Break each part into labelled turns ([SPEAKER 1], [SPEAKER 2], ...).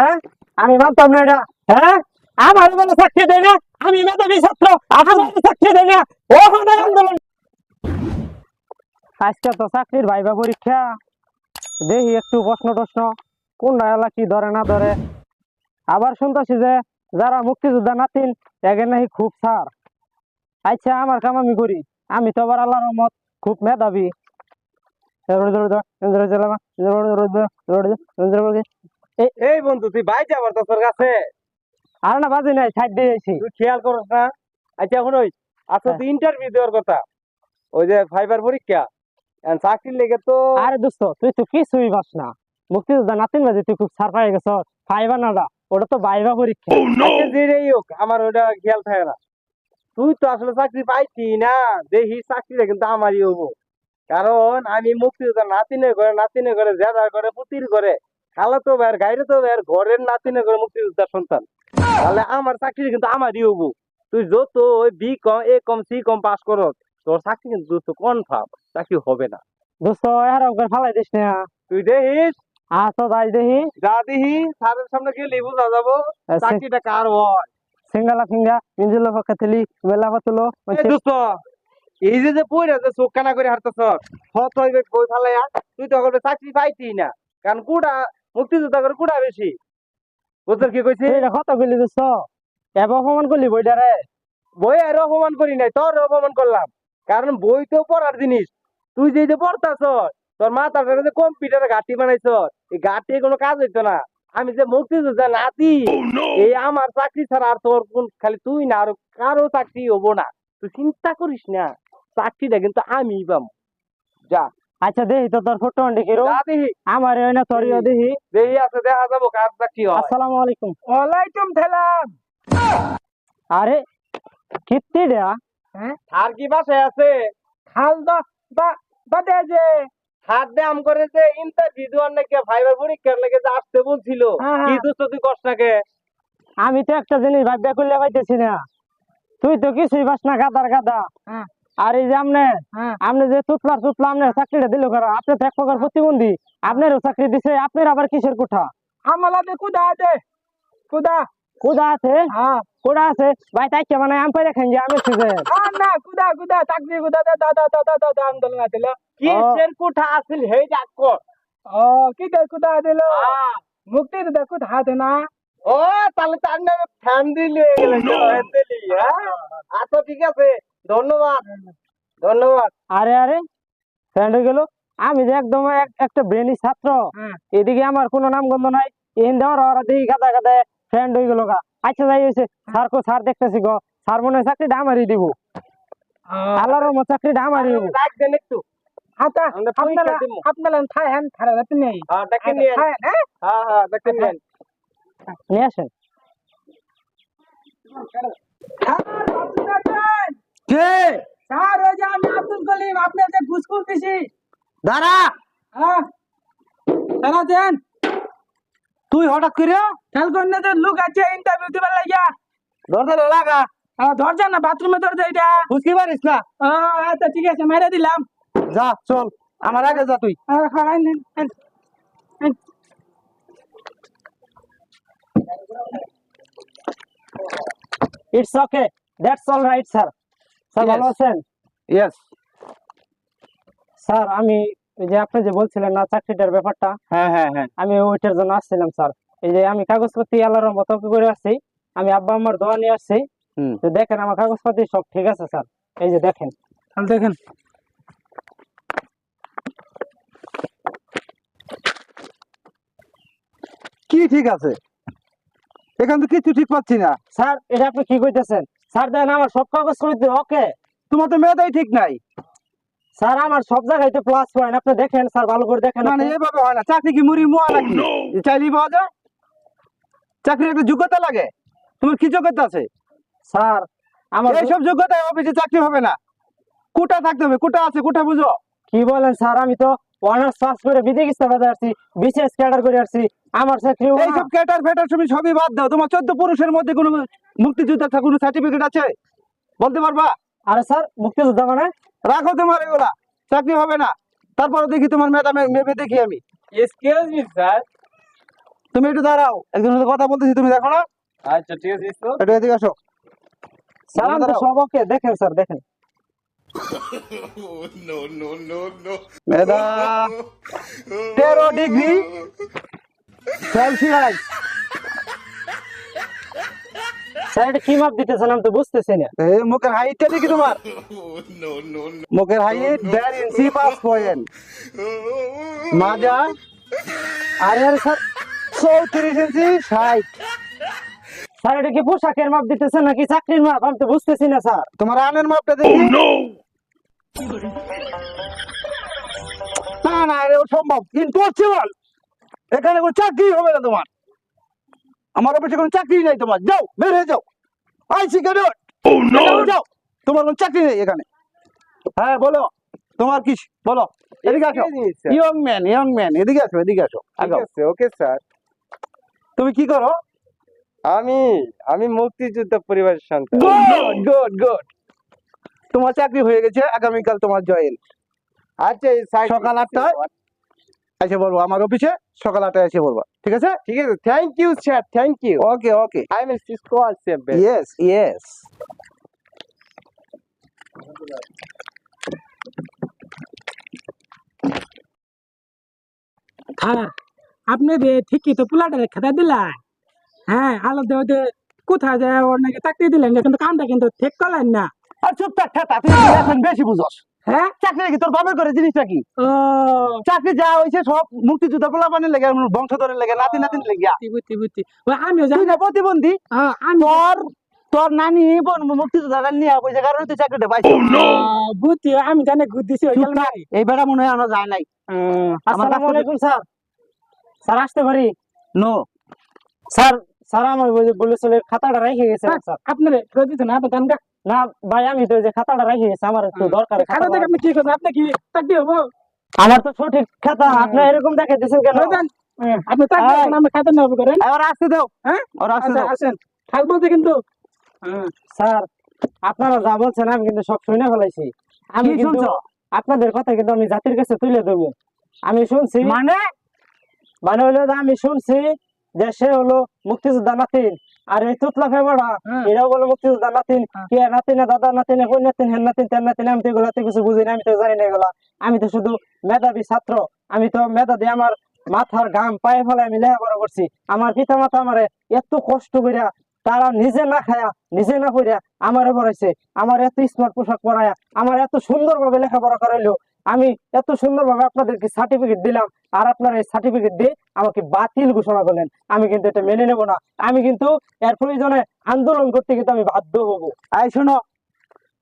[SPEAKER 1] হ্যাঁ? আমি না এটা। হ্যাঁ? আমার চাকরি দেয় না। আমি মেধাবী ছাত্র। আমার চাকরি দেয় না। আন্দোলন। আজকে তো চাকরির ভাইবা পরীক্ষা। দেখি একটু প্রশ্ন টশ্ন। কোন কি ধরে না ধরে। আবার শুনতেছি যে, যারা মুক্তিযোদ্ধা নাতিন এগে নাকি খুব সার। আচ্ছা আমার কাম আমি করি। আমি তো আবার আল্লাহর রহমত, খুব মেধাবী।
[SPEAKER 2] এই বন্ধু তুই ভাই যাবার তোর কাছে।
[SPEAKER 1] আর না বাজি নাই সাইড দিয়ে আইছি।
[SPEAKER 2] তুই খেয়াল করস না। আচ্ছা এখন ওই আচ্ছা তুই ইন্টারভিউ দেওয়ার কথা। ওই যে ফাইবার পরীক্ষা। এখন চাকরির লেগে তো
[SPEAKER 1] আরে দোস্ত তুই তো কিছুই পাস না। মুক্তিযোদ্ধা নাতিন বাজে তুই খুব সার পাই গেছ। ফাইবা নাডা ওটা। তো বাইবা পরীক্ষা।
[SPEAKER 2] আচ্ছা যেটাই হোক আমার ওটা খেয়াল থাকে না। তুই তো আসলে চাকরি পাইছি না। দেখি চাকরিটা কিন্তু আমারই হব। কারণ আমি মুক্তিযোদ্ধা নাতিনে করে নাতিনে করে জেদার করে পুতির করে খালা তো বের গাইরে তো বের ঘরের নাতিনে করে মুক্তিযোদ্ধার সন্তান। তাহলে আমার চাকরি কিন্তু আমারই হব। তুই যত ওই B com A com C com pass করো তোর চাকরি কিন্তু দোস্ত কনফার্ম চাকরি হবে না।
[SPEAKER 1] দোস্ত ওপর ফালাই দিস না।
[SPEAKER 2] তুই দেখিস?
[SPEAKER 1] আসো যাই দেখি।
[SPEAKER 2] যা দেখি স্যারের সামনে গেলে বুঝা যাব চাকরিটা কার হয়।
[SPEAKER 1] সিঙ্গালা ফিঙ্গা মিঞ্জিল পক্ষে থেলি বেলা পাতুলো।
[SPEAKER 2] এই দোস্ত এই যে যে পইরা যে চোখ কানা করে হারতেছ হত হইবে কই ফালাইয়া তুই তো চাকরি পাইতি না। কারণ কুড়া মুক্তিযোদ্ধা করে কুড়া বেশি? বুঝলি কি কইছি?
[SPEAKER 1] এইটা কত গেলি দোস্ত এবার অপমান করলি বইটারে
[SPEAKER 2] বই আর অপমান করি নাই তোর অপমান করলাম। কারণ বই তো পড়ার জিনিস। তুই যে যে পড়তাছ তোর মাথাটা যে কম্পিউটারে ঘাটি বানাইছ এই ঘাটি কোনো কাজ হইতো না। আমি যে মুক্তিযোদ্ধা নাতি এই আমার চাকরি ছাড়া আর তোর কোন খালি তুই না আর কারও চাকরি হব না। তুই চিন্তা করিস না চাকরিটা কিন্তু আমি পাম যা।
[SPEAKER 1] আচ্ছা দেখি তো তোর ফটো আন্টি কিরো
[SPEAKER 2] দেখি
[SPEAKER 1] আমার ওই না তোর দেখি
[SPEAKER 2] দেখি আছে দেখা যাব কার হয়।
[SPEAKER 1] আসসালামু আলাইকুম।
[SPEAKER 2] ওয়ালাইকুম সালাম।
[SPEAKER 1] আরে কিত্তি দেয়া
[SPEAKER 2] আর কি বাসায় আছে? খাল দা বা বাদে যে। হাত দে আম করে যে ইন্টারভিউ দেওয়ার নাকি ভাইবার পরীক্ষার লেগে যে আসতে বলছিল।
[SPEAKER 1] হ্যাঁ, হ্যাঁ।
[SPEAKER 2] কি দোস্ত তুই কষ্টকে
[SPEAKER 1] আমি তো একটা জিনিস ভাববা করলে পাইতেছি না। তুই তো কিছুই পাস না গাদার গাদা।
[SPEAKER 2] হ্যাঁ।
[SPEAKER 1] আর এই যে আমনে আপনি যে তুতলার তুতলা আপনার চাকরিটা দিল কারও? আপনি তো এক প্রকার প্রতিবন্ধী। আপনারও চাকরি দিছে আপনার আবার কিসের কোঠা?
[SPEAKER 2] আমালাতে কুদা আছে। কুদা?
[SPEAKER 1] কোদা আছে?
[SPEAKER 2] হ্যাঁ।
[SPEAKER 1] কোদা আছে? ভাই তাই কে মানে আম পাইরে খাই আমি সিজে?
[SPEAKER 2] না কুদা কুদা চাকরি কুদা দা দা দা দা দা আন্দোলন আছিল। কিসের কোঠা আছিল হে ডাক কর ও। কি দে কুদা দিল মুক্তি দে কুদা হাত না। ও তাহলে তার নামে ফ্যান দিলি গেলে হ্যাঁ? আচ্ছা ঠিক আছে। ধন্যবাদ। ধন্যবাদ।
[SPEAKER 1] আরে আরে ফ্রেন্ড হয়ে গেল। আমি যে একদম এক- একটা ব্রেনি ছাত্র।
[SPEAKER 2] হ্যাঁ।
[SPEAKER 1] এদিকে আমার কোনো নাম গন্ধ নাই। এন দেওয়ার ওরা দেখি গাদা গাদা ফ্রেন্ড হয়ে গেল গা। আচ্ছা যাই হয়েছে স্যার কো স্যার দেখতেছি গো। স্যার মনে হয় চাকরিটা আমারই দিব। আল্লাহর রহমত চাকরিটা আমারই দিব।
[SPEAKER 2] দেন একটু।
[SPEAKER 1] আচ্ছা আপনারা থাই হ্যান নেই।
[SPEAKER 2] হ্যাঁ নিয়ে হ্যাঁ? হ্যাঁ নিয়ে
[SPEAKER 1] আসেন।
[SPEAKER 2] কে?
[SPEAKER 1] স্যার ওই যে আমি আব্দুল কলিম আপনার যে ঘুসখুস দিছি
[SPEAKER 2] দাঁড়া।
[SPEAKER 1] হ্যাঁ দাঁড়া দেন।
[SPEAKER 2] তুই হঠাৎ করে?
[SPEAKER 1] খেয়াল করেন যে লোক আছে ইন্টারভিউ দিবার লাগিয়া।
[SPEAKER 2] দরজা লাগা
[SPEAKER 1] হ্যাঁ না বাথরুমে ধরছে এটা।
[SPEAKER 2] বুঝতে পারিস না?
[SPEAKER 1] আচ্ছা ঠিক আছে মেরে দিলাম।
[SPEAKER 2] যা চল আমার আগে যা তুই।
[SPEAKER 1] হ্যাঁ, হ্যাঁ, আইন, আইন, আইন, আইন। স্যার ভালো আছেন?
[SPEAKER 2] ইয়েস
[SPEAKER 1] স্যার আমি যে আপনি যে বলছিলেন না চাকরিটার ব্যাপারটা
[SPEAKER 2] হ্যাঁ হ্যাঁ হ্যাঁ।
[SPEAKER 1] আমি ওইটার জন্য আসছিলাম স্যার। এই যে আমি কাগজপত্র আল্লাহর মতো করে আসছি আমি আব্বা আমার দোয়া নিয়ে আসছি।
[SPEAKER 2] হুম।
[SPEAKER 1] তো দেখেন আমার কাগজপাতি সব ঠিক আছে স্যার। এই যে দেখেন। দেখেন।
[SPEAKER 2] কি ঠিক আছে? এখান তো কিছু ঠিক পাচ্ছি না।
[SPEAKER 1] স্যার এটা আপনি কি কইতেছেন? স্যার দেখেন আমার সব কাগজপত্র ওকে।
[SPEAKER 2] তোমার তো মেয়েটাই ঠিক নাই।
[SPEAKER 1] স্যার আমার সব জায়গায় তো প্লাস পয়েন্ট আপনি দেখেন স্যার ভালো করে দেখেন
[SPEAKER 2] মানে। এভাবে হয় না। চাকরি কি মুড়ি মোয়া নাকি? চাইলেই পাওয়া যায়? চাকরির একটা যোগ্যতা লাগে। তোমার কি যোগ্যতা আছে?
[SPEAKER 1] স্যার আমার
[SPEAKER 2] এইসব যোগ্যতায় অফিসে চাকরি হবে না। কোটা থাকতে হবে কোটা আছে কোটা বুঝো।
[SPEAKER 1] কি বলেন স্যার? আমি তো অনার্স পাস করে বিদেশ ইস্তাফাতে আসছি বিশেষ ক্যাডার করে আসছি আমার চাকরি।
[SPEAKER 2] এইসব ক্যাটার ফেটার তুমি সবই বাদ দাও। তোমার চোদ্দ পুরুষের মধ্যে কোনো মুক্তিযোদ্ধার কোনো সার্টিফিকেট আছে? বলতে পারবা?
[SPEAKER 1] আরে স্যার মুক্তিযোদ্ধা মানে?
[SPEAKER 2] রাখো তোমার এগুলা। চাকরি হবে না। তারপরে দেখি তোমার মেধা মেপে দেখি আমি।
[SPEAKER 3] এক্সকিউজ মি স্যার তুমি একটু দাঁড়াও। একজনের সাথে কথা বলতেছি তুমি দেখো না?
[SPEAKER 2] আচ্ছা ঠিক আছে
[SPEAKER 3] একটু এদিকে আসো।
[SPEAKER 1] সালাম তো
[SPEAKER 3] দাঁড়াও।
[SPEAKER 1] দেখেন স্যার দেখেন।
[SPEAKER 4] No, no, no, no.
[SPEAKER 3] মেধা তেরো ডিগ্রি সেলসিয়াস
[SPEAKER 1] এটা কি মাপ দিতেছেন? আমি তো বুঝতেছি না।
[SPEAKER 3] এই মুখের হাইটটা দেখি তোমার।
[SPEAKER 4] Oh, no, no, no.
[SPEAKER 3] মুখের হাইট দেড় ইঞ্চি পাঁচ পয়েন্ট মাজা।
[SPEAKER 1] আরে আরে স্যার
[SPEAKER 3] চৌত্রিশ ইঞ্চি ষাট।
[SPEAKER 1] স্যার এটা কি পোশাকের মাপ দিতেছেন নাকি চাকরির মাপ? আমি তো বুঝতেছি না স্যার।
[SPEAKER 3] তোমার আনের মাপটা দেখি। না না এটা সম্ভব ইম্পসিবল এখানে কোনো চাকরি হবে না তোমার। আমার অফিসে কোনো চাকরি নেই তোমার। যাও বের হয়ে যাও। আইসি ক্যাডেট যাও। তোমার কোনো চাকরি নেই এখানে। হ্যাঁ বলো। তোমার কি বলো। এদিকে আসো। ইয়ং ম্যান ইয়ং ম্যান এদিকে আসো এদিকে আসো।
[SPEAKER 2] Okay sir.
[SPEAKER 3] তুমি কি করো?
[SPEAKER 2] আমি আমি মুক্তিযুদ্ধ পরিবারের সন্তান।
[SPEAKER 3] গুড গুড গুড তোমার চাকরি হয়ে গেছে আগামীকাল তোমার জয়েন
[SPEAKER 2] আচ্ছা
[SPEAKER 3] সকাল আটটায়? এসে বলব। আমার অফিসে সকাল আটটায় এসে বলব ঠিক আছে?
[SPEAKER 2] ঠিক আছে thank you sir thank you
[SPEAKER 3] okay okay
[SPEAKER 2] I will Cisco also
[SPEAKER 3] yes yes
[SPEAKER 5] হ্যাঁ আপনি ঠিকই তো পোলাটারে খেতে দিলেন। হ্যাঁ আলো দেওয়া যে কোথায় যায় ওর নাকি চাকরি দিলেন কিন্তু কামটা কিন্তু ঠিক করলেন না।
[SPEAKER 3] আর চুপ থাক ঠেতা তুই এখন বেশি বুঝস।
[SPEAKER 5] হ্যাঁ?
[SPEAKER 3] চাকরি কি তোর বাপের করে জিনিসটা কি?
[SPEAKER 5] ও।
[SPEAKER 3] চাকরি যা হয়েছে সব মুক্তিযোদ্ধা পোলাপানের লেগে বংশধরের লেগে নাতি নাতিন লেগে।
[SPEAKER 5] বুঝছি বুঝছি আমিও
[SPEAKER 3] তুই
[SPEAKER 5] জানি
[SPEAKER 3] না প্রতিবন্ধী?
[SPEAKER 5] হ্যাঁ, আমি
[SPEAKER 3] তোর তোর নানি বোন মুক্তিযোদ্ধা নিয়ে পয়সা কারণে তুই চাকরিটা পাইছিস।
[SPEAKER 5] আহ, বুঝছি আমি জানি ঘুর দিছি
[SPEAKER 3] এই বেড়া মনে হয় আনা যায় নাই।
[SPEAKER 1] আসসালামু আলাইকুম স্যার। স্যার আসতে পারি?
[SPEAKER 3] নো।
[SPEAKER 1] স্যার স্যার আমার বলেছিল খাতাটা রেখে গেছে স্যার।
[SPEAKER 5] আপনার করে দিচ্ছেন আপনি জান গা।
[SPEAKER 1] না ভাই আমি তো যে খাতাটা রেখে গেছি আমার একটু দরকার
[SPEAKER 5] খাতা থেকে আপনি কি করছেন? আপনি কি চাকরি হব?
[SPEAKER 1] আমার তো সঠিক খাতা আপনি এরকম দেখে দিয়েছেন কেন?
[SPEAKER 5] হ্যাঁ, আপনি চাকরি
[SPEAKER 1] হ্যাঁ।
[SPEAKER 5] আমি খাতা নেব করেন।
[SPEAKER 3] এবার আসতে দাও।
[SPEAKER 5] হ্যাঁ?
[SPEAKER 3] ওর আসতে
[SPEAKER 5] আচ্ছা
[SPEAKER 3] দাও।
[SPEAKER 5] আসেন। কিন্তু হ্যাঁ।
[SPEAKER 1] স্যার আপনারা যা বলছেন আমি কিন্তু সব শুনে ফেলাইছি। আমি কিন্তু
[SPEAKER 3] শুনছো?
[SPEAKER 1] আপনাদের কথা কিন্তু আমি জাতির কাছে তুলে দেবো আমি শুনছি
[SPEAKER 3] মানে?
[SPEAKER 1] মানে হলো আমি শুনছি যে সে হলো মুক্তিযোদ্ধা নাতিন। আর এই তুতলা ফেবড়া
[SPEAKER 5] হ্যাঁ।
[SPEAKER 1] এটাও বলো মুক্তিযোদ্ধা নাতিন।
[SPEAKER 5] হ্যাঁ।
[SPEAKER 1] কে নাতিনে দাদা নাতিনে কই নাতিন হেন নাতিন তেন নাতিন আমি তো এগুলাতে কিছু বুঝি না আমি তো জানি না এগুলা। আমি তো শুধু মেধাবী ছাত্র আমি তো মেধা দিয়ে আমার মাথার গাম পায়ে ফেলে আমি লেখাপড়া করছি। আমার পিতা মাতা আমারে এত কষ্ট কইরা তারা নিজে না খায়া নিজে না কইরা আমারে পড়াইছে। আমার এত স্মার্ট পোশাক পরায়া আমার এত সুন্দর ভাবে লেখাপড়া করাইলো। আমি এত সুন্দর ভাবে আপনাদেরকে সার্টিফিকেট দিলাম, আর আপনার এই সার্টিফিকেট দিয়ে আমাকে বাতিল ঘোষণা করলেন। আমি কিন্তু এটা মেনে নেব না। আমি কিন্তু এর প্রয়োজনে আন্দোলন করতে কিন্তু আমি বাধ্য হব।
[SPEAKER 3] আই শোনো,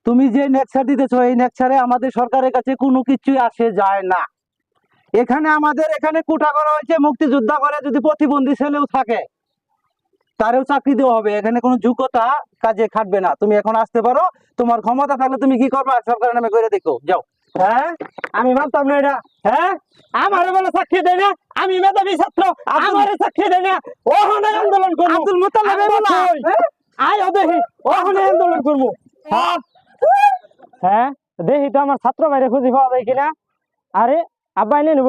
[SPEAKER 3] তুমি যে নেকচার দিতেছো, এই নেকচারে আমাদের সরকারের কাছে কোনো কিছুই আসে যায় না। এখানে আমাদের এখানে কোটা করা হয়েছে, মুক্তিযোদ্ধা করে যদি প্রতিবন্ধী ছেলেও থাকে, তারেও চাকরি দেওয়া হবে। এখানে কোনো যোগ্যতা কাজে খাটবে না। তুমি এখন আসতে পারো, তোমার ক্ষমতা থাকলে তুমি কি করবে? সরকারের নামে করে দেখো। যাও।
[SPEAKER 1] হ্যাঁ? আমি মানতাম না এটা। হ্যাঁ? আমার বলে সাক্ষী দেয় না। আমি মেধাবী ছাত্র। আমার সাক্ষী দেয় না। ওখানে আন্দোলন করব।
[SPEAKER 3] আব্দুল মুতাল্লিব
[SPEAKER 1] আমি
[SPEAKER 3] বলা।
[SPEAKER 1] বলছি, আয় দেখি ওখানে আন্দোলন করব। হ্যাঁ। দেখি তো আমার ছাত্র বাইরে খুঁজে পাওয়া যায় কিনা? আরে আব্বা এনে নেব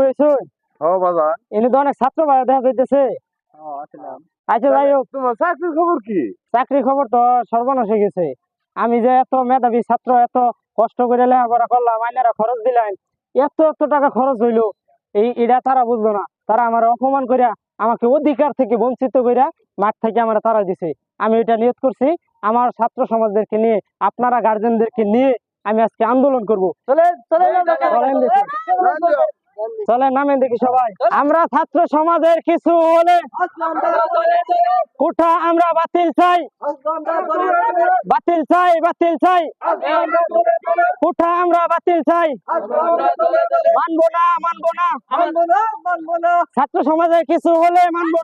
[SPEAKER 2] ও বাবা।
[SPEAKER 1] এনে তো অনেক ছাত্র বাইরে দেখা যাইতেছে। আচ্ছা যাই হোক।
[SPEAKER 2] তোমার চাকরির খবর কি?
[SPEAKER 1] চাকরি খবর তো সর্বনাশ হয়ে গেছে। আমি যে এত মেধাবী ছাত্র এত কষ্ট করে লেখাপড়া করলাম আইনারা খরচ দিলেন। এত এত টাকা খরচ হইল। এই এটা তারা বুঝলো না। তারা আমার অপমান করিয়া আমাকে অধিকার থেকে বঞ্চিত করিয়া মাঠ থেকে আমার তারা দিছে। আমি এটা নিয়োগ করছি। আমার ছাত্র সমাজদেরকে নিয়ে আপনারা গার্জেনদেরকে নিয়ে আমি আজকে আন্দোলন করব। চলে চলে চলেন। নামেন দেখি সবাই। আমরা ছাত্র সমাজের কিছু হলে কোঠা আমরা বাতিল চাই। বাতিল চাই বাতিল চাই। কোঠা আমরা বাতিল চাই। মানবো না মানবো না। ছাত্র সমাজের কিছু হলে মানবো